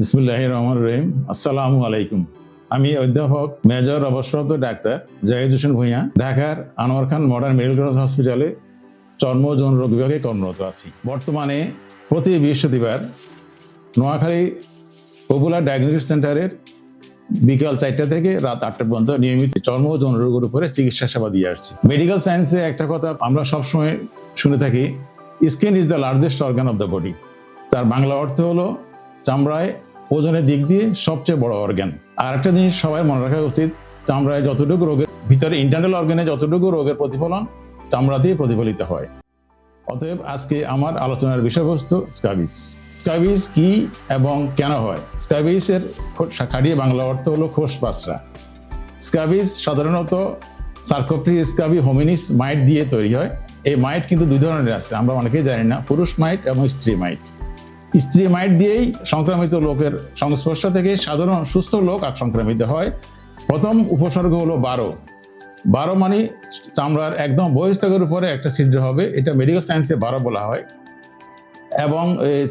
বিসমুল্লাহ রহমান রহিম আসসালামু আলাইকুম। আমি অধ্যাপক মেজর অবসরত ডাক্তার জাহিদ হোসেন ভূঁইয়া, ঢাকার Anwar Khan modern medical college হসপিটালে চর্ম ও যৌন রোগ বিভাগে কর্মরত আছি। বর্তমানে প্রতি বৃহস্পতিবার নোয়াখালী পপুলার ডায়াগনস্টিক সেন্টারের বিকাল চারটা থেকে রাত আটটা পর্যন্ত নিয়মিত চর্ম যৌন রোগের উপরে চিকিৎসা সেবা দিয়ে আসছি। মেডিকেল সায়েন্সে একটা কথা আমরা সবসময় শুনে থাকি, skin is the largest organ of the body. তার বাংলা অর্থ হলো চামড়ায় ওজনের দিক দিয়ে সবচেয়ে বড় অর্গান আর একটা জিনিস সবাই মনে রাখা উচিত, চামড়ায় যতটুকু রোগের, ভিতরে ইন্টারনাল অর্গানে যতটুকু রোগের প্রতিফলন, চামড়াতেই প্রতিফলিত হয়। অতএব আজকে আমার আলোচনার বিষয়বস্তু স্কাবিস স্কাবিস কি এবং কেন হয়? স্কাবিসের খাটিয়ে বাংলা অর্থ হলো খোস পাসরা স্কাবিস সাধারণত সার্কোপ্রি স্কাবি হোমিনিস মাইট দিয়ে তৈরি হয়। এই মাইট কিন্তু দুই ধরনের আছে, আমরা অনেকেই জানি না, পুরুষ মাইট এবং স্ত্রী মাইট স্ত্রী মাইট দিয়েই সংক্রামিত লোকের সংস্পর্শ থেকে সাধারণ সুস্থ লোক আর সংক্রামিত হয়। প্রথম উপসর্গ হলো বারো। বারো মানে চামড়ার একদম বহিস্তকের উপরে একটা ছিদ্র হবে। এটা মেডিকেল সায়েন্সে বারো বলা হয়। এবং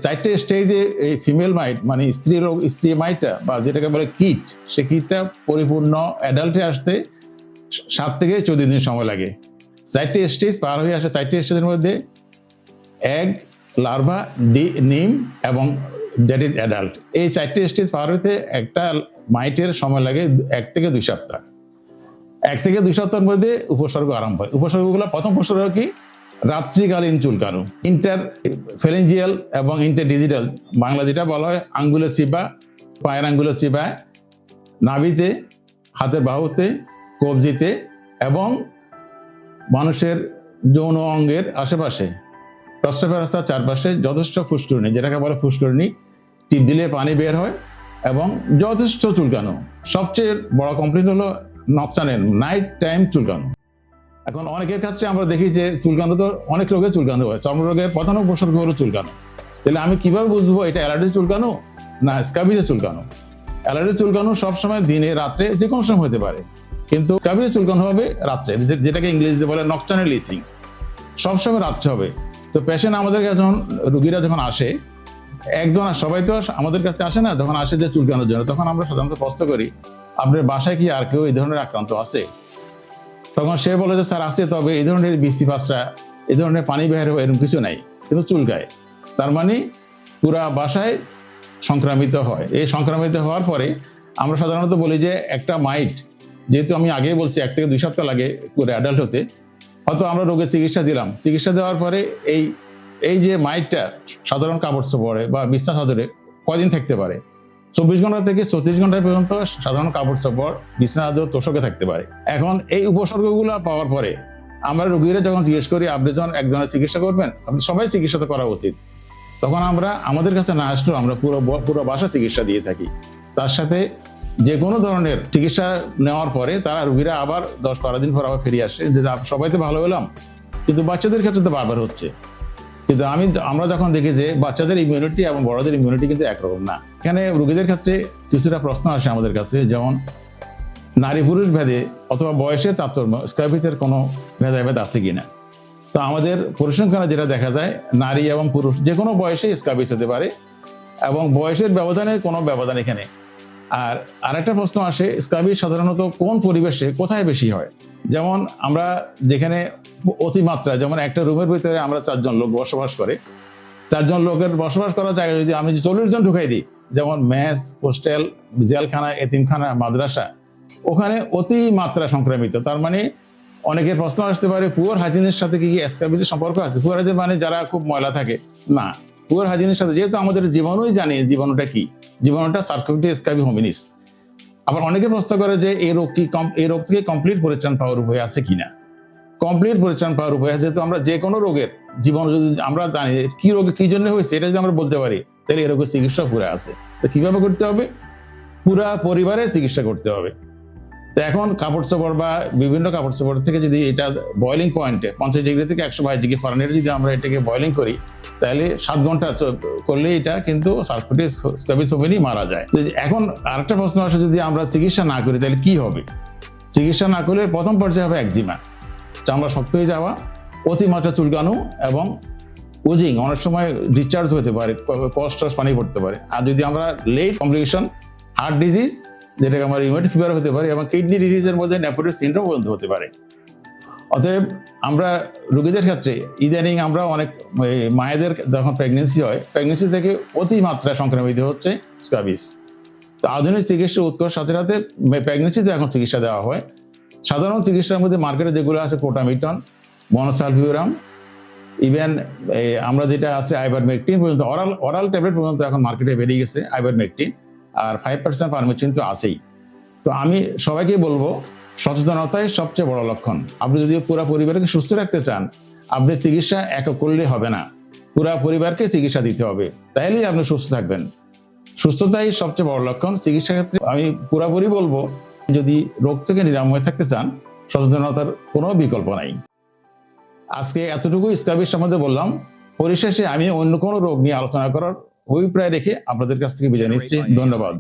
চারটে স্টেজে এই ফিমেল মাইট মানে স্ত্রী রোগ, স্ত্রী মাইটটা বা যেটাকে বলে কিট সে কিটটা পরিপূর্ণ অ্যাডাল্টে আসতে সাত থেকে চোদ্দ দিন সময় লাগে। চারটে স্টেজ পার হয়ে আসে চারটে স্টেজের মধ্যে এগ লার্ভা ডি নিম এবং দ্যাট ইজ অ্যাডাল্ট এই চারটে স্টেজ পার হতে একটা মাইটের সময় লাগে এক থেকে দুই সপ্তাহ। এক থেকে দুই সপ্তাহের মধ্যে উপসর্গ আরম্ভ হয়। উপসর্গগুলো প্রথম উপসর্গ কি? রাত্রিকালীন চুলকানো। ইন্টার ফেরেঞ্জিয়াল এবং ইন্টার ডিজিটাল বাংলা যেটা বলা হয় আঙ্গুলের চিপা পায়ের আঙ্গুলের চিপায় নাভিতে, হাতের বাহুতে, কবজিতে এবং মানুষের যৌন অঙ্গের আশেপাশে। প্রস্রাবের রাস্তার চারপাশে যথেষ্ট ফুসকুড়নি, যেটাকে বলে ফুসকুড়নি। টিপ দিলে পানি বের হয় এবং যথেষ্ট চুলকানো। সবচেয়ে বড় কমপ্লেন হলো নকশানের নাইট টাইম চুলকানো। এখন অনেকের ক্ষেত্রে আমরা দেখি যে চুলকানো তো অনেক রোগে চুলকানো হয়। চর্মরোগের প্রধান উপসর্গ হলো চুলকানো। তাহলে আমি কীভাবে বুঝব এটা অ্যালার্জি চুলকানো না স্কাবিজে চুলকানো? অ্যালার্জি চুলকানো সবসময় দিনে, রাত্রে যে কোনো সময় হতে পারে। কিন্তু স্কাবিজে চুলকানো হবে রাত্রে, যেটাকে ইংরেজিতে বলে নকচানের লিসিং সবসময় রাত্রে হবে। তো পেশেন্ট আমাদের কাছে যখন, রুগীরা যখন আসে, একজন আর সবাই তো আমাদের কাছে আসে না যখন আসে যে চুলকানোর জন্য। তখন আমরা সাধারণত প্রশ্ন করি, আপনার বাসায় কি আর কেউ এই ধরনের আক্রান্ত আছে? তখন সে বলে যে, স্যার, আছে, তবে এই ধরনের বিসি পাসরা এই ধরনের পানি বের হয় এরকম কিছু নাই, কিন্তু চুলকায়। তার মানে পুরা বাসায় সংক্রামিত হয়। এই সংক্রামিত হওয়ার পরে আমরা সাধারণত বলি যে, একটা মাইট, যেহেতু আমি আগেই বলছি, এক থেকে দুই সপ্তাহ লাগে করে অ্যাডাল্ট হতে হয়তো আমরা রোগের চিকিৎসা দিলাম। চিকিৎসা দেওয়ার পরে এই এই যে মাইটটা সাধারণ কাপড় চোপড়ে বা বিছনা চাদরে কদিন থাকতে পারে? চব্বিশ ঘণ্টা থেকে চৌত্রিশ ঘণ্টা পর্যন্ত সাধারণ কাপড় চোপড়, বিছনা চাদর, তোষকে থাকতে পারে। এখন এই উপসর্গগুলো পাওয়ার পরে আমরা রোগীরা যখন জিজ্ঞেস করি, আপনি যখন একজনের চিকিৎসা করবেন, আপনি সবাই চিকিৎসা তো করা উচিত। তখন আমরা, আমাদের কাছে না আসলেও আমরা পুরো পুরো বাসা চিকিৎসা দিয়ে থাকি। তার সাথে যে কোনো ধরনের চিকিৎসা নেওয়ার পরে তারা রুগীরা আবার দশ বারো দিন পর আবার ফিরে আসে যে সবাই তো ভালো হলাম কিন্তু বাচ্চাদের ক্ষেত্রে তো বারবার হচ্ছে। কিন্তু আমি আমরা যখন দেখি যে বাচ্চাদের ইমিউনিটি এবং বড়দের ইমিউনিটি কিন্তু একরকম না। এখানে রুগীদের ক্ষেত্রে কিছুটা প্রশ্ন আসে আমাদের কাছে, যেমন নারী পুরুষ ভেদে অথবা বয়সের তারতম্য স্কাইপিসের কোনো ভেদাভেদ আছে কি না তো আমাদের পরিসংখ্যানে যেটা দেখা যায়, নারী এবং পুরুষ যে কোনো বয়সে স্কাবিস হতে পারে এবং বয়সের ব্যবধানে কোনো ব্যবধান এখানে আর আরেকটা প্রশ্ন আসে স্কাবিস সাধারণত কোন পরিবেশে কোথায় বেশি হয়? যেমন আমরা যেখানে অতিমাত্রা, যেমন একটা রুমের ভিতরে আমরা চারজন লোক বসবাস করে, চারজন লোকের বসবাস করার জায়গায় যদি আমি চল্লিশ জন ঢুকাই দিই, যেমন ম্যাস হোস্টেল, জেলখানা, এতিমখানা, মাদ্রাসা, ওখানে অতি মাত্রা সংক্রামিত। তার মানে অনেকের প্রশ্ন আসতে পারে, পুয়ার হাজিনের সাথে কি কি স্কাবিজের সম্পর্ক আছে? পুয়ার হাজিন মানে যারা খুব ময়লা থাকে? না। পুয়ার হাজিনের সাথে, যেহেতু আমাদের জীবাণুই জানে জীবাণুটা কি জীবাণুটা সার্কোভিটি স্কাবি হোমিনিস আবার অনেকে প্রশ্ন করে যে এই রোগ কি এই রোগ থেকে কমপ্লিট পরিত্রাণ পাওয়ার উপায় আছে কিনা কমপ্লিট পরিত্রাণ পাওয়ার উপায় আছে, যেহেতু আমরা যে কোনো রোগের জীবাণু যদি আমরা জানি কি রোগে কি জন্য হয়েছে, এটা যদি আমরা বলতে পারি, তাহলে এই রোগের চিকিৎসা পুরো আছে। তো কীভাবে করতে হবে? পুরা পরিবারের চিকিৎসা করতে হবে। তো এখন কাপড় চোপড় বা বিভিন্ন কাপড় চোপড় থেকে যদি এটা বয়লিং পয়েন্টে পঞ্চাশ ডিগ্রি থেকে একশো বাইশ ডিগ্রি ফরেনের যদি আমরা এটাকে বয়লিং করি, তাহলে সাত ঘণ্টা করলে এটা কিন্তু স্কাবিস ওভেনই মারা যায়। তো এখন আরেকটা প্রশ্ন আসে, যদি আমরা চিকিৎসা না করি, তাহলে কি হবে? চিকিৎসা না করলে প্রথম পর্যায়ে হবে একজিমা চামড়া শক্ত হয়ে যাওয়া, অতিমাত্রা চুলকানো এবং উজিং অনেক সময় ডিসচার্জ হতে পারে কষ্ট পানি পড়তে পারে। আর যদি আমরা লেট কমপ্লিকেশন হার্ট ডিজিজ যেটাকে আমরা ইমিউনিটি ফিভার হতে পারে এবং কিডনি ডিজিজের মধ্যে নেপোটিক সিন্ড্রোম পর্যন্ত হতে পারে। অতএব আমরা রোগীদের ক্ষেত্রে ইদানিং আমরা অনেক মায়েদের যখন প্রেগনেন্সি হয় প্রেগনেন্সি থেকে অতিমাত্রা সংক্রামিত হচ্ছে স্কাবিস তো আধুনিক চিকিৎসা উৎকর্ষ সাথে সাথে প্রেগনেন্সিতে এখন চিকিৎসা দেওয়া হয়। সাধারণ চিকিৎসার মধ্যে মার্কেটে যেগুলো আছে কোটামিটন মনোসালফিউরাম ইভেন আমরা যেটা আছে আইবারমেকটিন পর্যন্ত অরাল অরাল ট্যাবলেট পর্যন্ত এখন মার্কেটে বেরিয়ে গেছে আইবারমেকটিন আর ফাইভ পার্সেন্ট পারমিশন তো আছেই। তো আমি সবাইকে বলব, সচেতনতাই সবচেয়ে বড় লক্ষণ। আপনি যদি পুরো পরিবারকে সুস্থ রাখতে চান, আপনি চিকিৎসা একক করলে হবে না। পুরো পরিবারকে চিকিৎসা দিতে হবে, তাইলেই আপনি সুস্থ থাকবেন। সুস্থতাই সবচেয়ে বড় লক্ষণ। চিকিৎসা ক্ষেত্রে আমি পুরাপুরি বলব, যদি রোগ থেকে নিরাময় থাকতে চান, সচেতনতার কোনো বিকল্প নাই। আজকে এতটুকু স্কাবির সম্বন্ধে বললাম। পরিশেষে আমি অন্য কোনো রোগ নিয়ে আলোচনা করার অভিপ্রায় রেখে আপনাদের কাছ থেকে বিদায় নিচ্ছি। ধন্যবাদ।